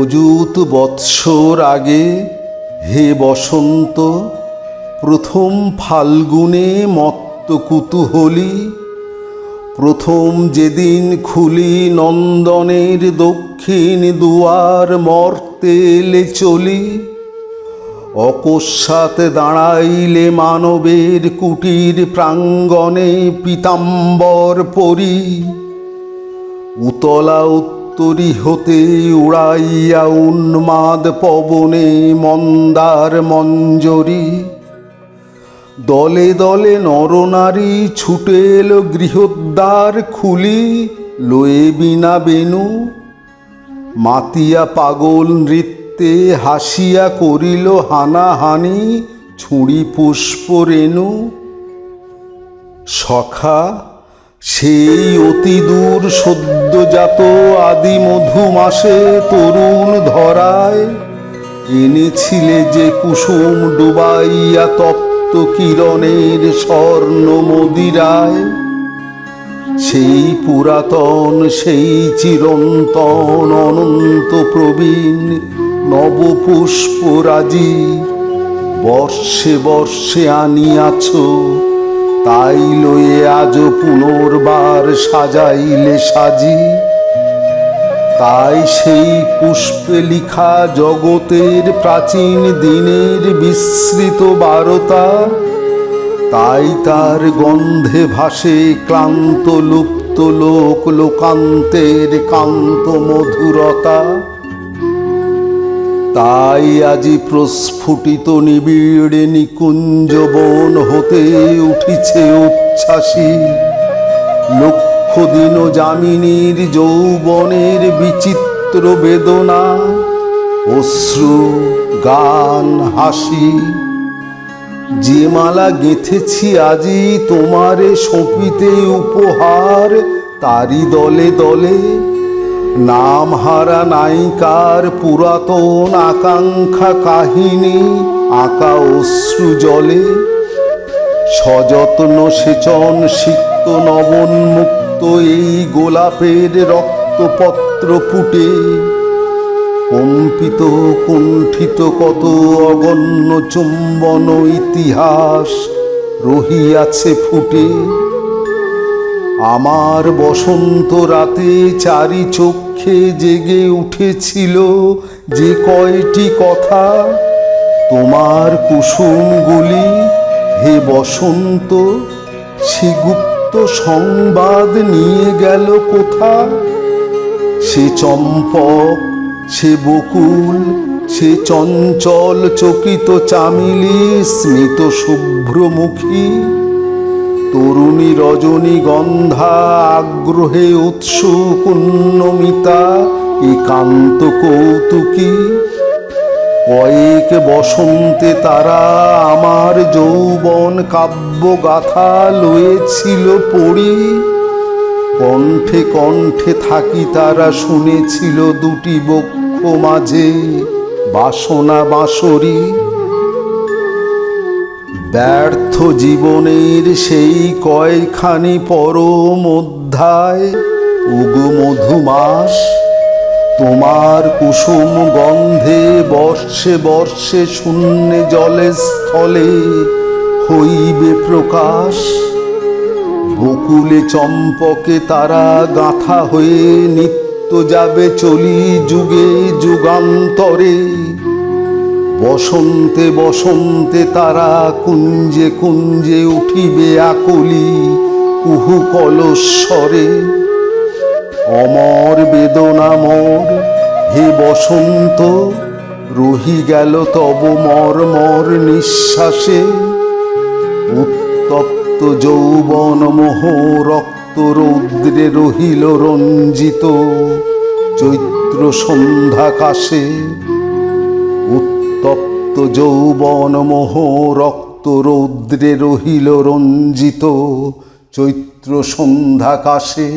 অযুত বৎসর আগে হে বসন্ত, প্রথম ফাল্গুনে মত্ত কুতূহলী, প্রথম যেদিন খুলি নন্দনের দক্ষিণ দুয়ার মর্তে এলে চলি, অকস্মাৎ দাঁড়াইলে মানবের কুটির প্রাঙ্গণে পীতাম্বর পরি, উতলা উত্তরি হতে উড়াইয়া উন্মাদ পবনে মন্দার মঞ্জরি। দলে দলে নরনারী ছুটে এলো গৃহদ্বার খুলি, লয়ে বিনা বেনু। মাতিয়া পাগল নৃত্যে হাসিয়া করিল হানাহানি, ছুঁড়ি পুষ্প রেণু। সখা সেই অতি দূর সদ্যজাত আদি মধু মাসে তরুণ ধরায় এনেছিলে যে কুসুম ডুবাইয়া তপ্ত কিরণের স্বর্ণ মদিরায়। সেই পুরাতন, সেই চিরন্তন অনন্ত প্রবীণ নবপুষ্পরাজি বর্ষে বর্ষে আনিয়াছ তাই লয়ে আজ পুনর্বার সাজাইলে সাজি। তাই সেই পুষ্পে লিখা জগতের প্রাচীন দিনের বিস্মৃত বারতা, তাই তার গন্ধে ভাসে ক্লান্ত লুপ্ত লোক লোকান্তের কান্ত মধুরতা। তাই আজি প্রস্ফুটিত নিবিড়ে নিকুঞ্জ বন হতে উঠিছে উচ্ছ্বাসী। লক্ষ দিন যামিনীর যৌবনের বিচিত্র বেদনা, অশ্রু, গান, হাসি। যে মালা গেঁথেছি আজি তোমারে সঁপিতে উপহার তারি দলে দলে নাম হারা নায়িকার পুরাতন আকাঙ্ক্ষা কাহিনী আঁকা অশ্রু জলে। সযত্ন সেচন সিক্ত নবন্মুক্ত এই গোলাপের রক্তপত্র ফুটে। কম্পিত কুণ্ঠিত, কত অগণ্য চুম্বন ইতিহাস রহিয়াছে ফুটে। আমার বসন্ত রাতে চারি চক্ষে জেগে উঠেছিল যে কয়টি কথা। তোমার কুসুমগুলি, হে বসন্ত, সে গুপ্ত সংবাদ নিয়ে গেল কোথা সে চম্পক, সে বকুল, সে চঞ্চল চকিত চামিলি, স্মিত শুভ্রমুখী। তরুণী রজনী গন্ধা আগ্রহে উৎসুক উন্নমিতা একান্ত কৌতুকী। কয়েক বসন্তে তারা আমার যৌবন কাব্য গাথা লয়েছিল পড়ি। কণ্ঠে কণ্ঠে থাকি তারা শুনেছিল দুটি বক্ষ মাঝে বাসনা বাঁশরি। ব্যর্থ জীবনের সেই কয়খানি পরম অধ্যায়। উগু মধুমাস, তোমার কুসুম গন্ধে বর্ষে বর্ষে শূন্যে জলে স্থলে হইবে প্রকাশ। বকুলে চম্পকে তারা গাঁথা হয়ে নিত্য যাবে চলি যুগে যুগান্তরে। বসন্তে বসন্তে তারা কুঞ্জে কুঞ্জে উঠিবে আকলি কুহু কলস্বরে। অমর বেদনামর হে বসন্ত, রহি গেল তব মর্মর নিঃশ্বাসে। উত্তপ্ত যৌবন মোহ রক্ত রৌদ্রে রহিল রঞ্জিত, চৈত্র সন্ধ্যাকাশে। উত্তপ্ত যৌবন মোহ রক্ত রৌদ্রে রহিল রঞ্জিত চৈত্র সন্ধ্যাকাশে।